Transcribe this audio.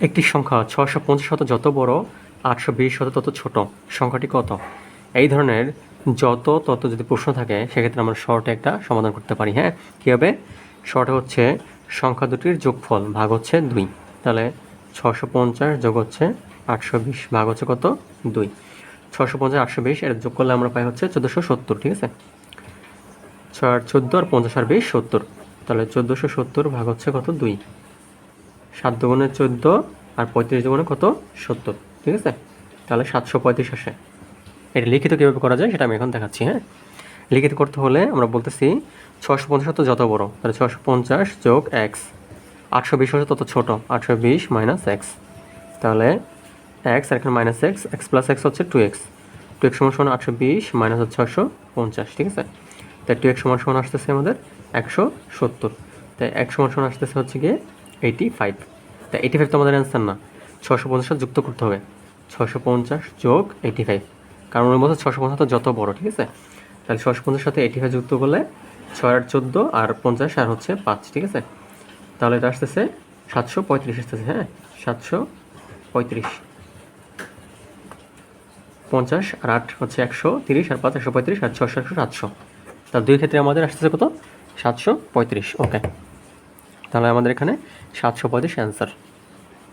একটি সংখ্যা ছশো পঞ্চাশ শত যত বড়, আটশো বিশ শত তত ছোট। সংখ্যাটি কত? এই ধরনের যত তত যদি প্রশ্ন থাকে, সেক্ষেত্রে আমরা শর্টে একটা সমাধান করতে পারি হ্যাঁ? কী হবে? শর্টে হচ্ছে সংখ্যা দুটির যোগফল ভাগ হচ্ছে দুই। তাহলে ছশো পঞ্চাশ যোগ হচ্ছে আটশো বিশ ভাগ হচ্ছে কত? দুই। ছশো পঞ্চাশ, আটশো বিশ, এর যোগ করলে আমরা পাই হচ্ছে চোদ্দোশো সত্তর, ঠিক আছে? ছয় আট চোদ্দ আর পঞ্চাশ আর বিশ সত্তর। তাহলে চোদ্দোশো সত্তর ভাগ হচ্ছে কত? দুই। সাত দুগুণে চোদ্দ আর পঁয়ত্রিশ দুগুণে কত? সত্তর। ঠিক আছে? তাহলে সাতশো পঁয়ত্রিশ আসে। এটা লিখিত কীভাবে করা যায় সেটা আমি এখন দেখাচ্ছি হ্যাঁ? লিখিত করতে হলে আমরা বলতেছি ছশো পঞ্চাশ তো যত বড়, তাহলে ছশো পঞ্চাশ যোগ এক্স আটশো বিশ হচ্ছে তত ছোট, আটশো বিশ মাইনাস এক্স তাহলে এক্স আর এখানে minus x x plus x হচ্ছে টু এক্স টু এক্স সমান সমান আটশো বিশ মাইনাস হচ্ছে ছশো পঞ্চাশ, ঠিক আছে? তাই টু এক্স সমান সমান আসতেছে আমাদের একশো সত্তর। তাই এক সমান সমান আসতেছে হচ্ছে গিয়ে এইটি ফাইভ তা এইটি ফাইভ তো আমাদের অ্যান্সার না। ছশো পঞ্চাশ যুক্ত করতে হবে। ছশো পঞ্চাশ যোগ এইটি ফাইভ কারণ ওর মধ্যে ছশো পঞ্চাশ যত বড়, ঠিক আছে? তাহলে ছশো পঞ্চাশ সাথে এইটি ফাইভ যুক্ত করলে ছয় আট চোদ্দ আর পঞ্চাশ আর হচ্ছে পাঁচ, ঠিক আছে? তাহলে এটা আসতেছে সাতশো পঁয়ত্রিশ আসতেছে হ্যাঁ? সাতশো পঁয়ত্রিশ। পঞ্চাশ আর আট হচ্ছে একশো, তিরিশ আর পাঁচ একশো পঁয়ত্রিশ আর ছশো একশো সাতশো। তার দুই ক্ষেত্রে আমাদের আসতেছে কত? সাতশো পঁয়ত্রিশ ওকে তাহলে আমাদের এখানে সাতশো পঁয়ত্রিশ অ্যান্সার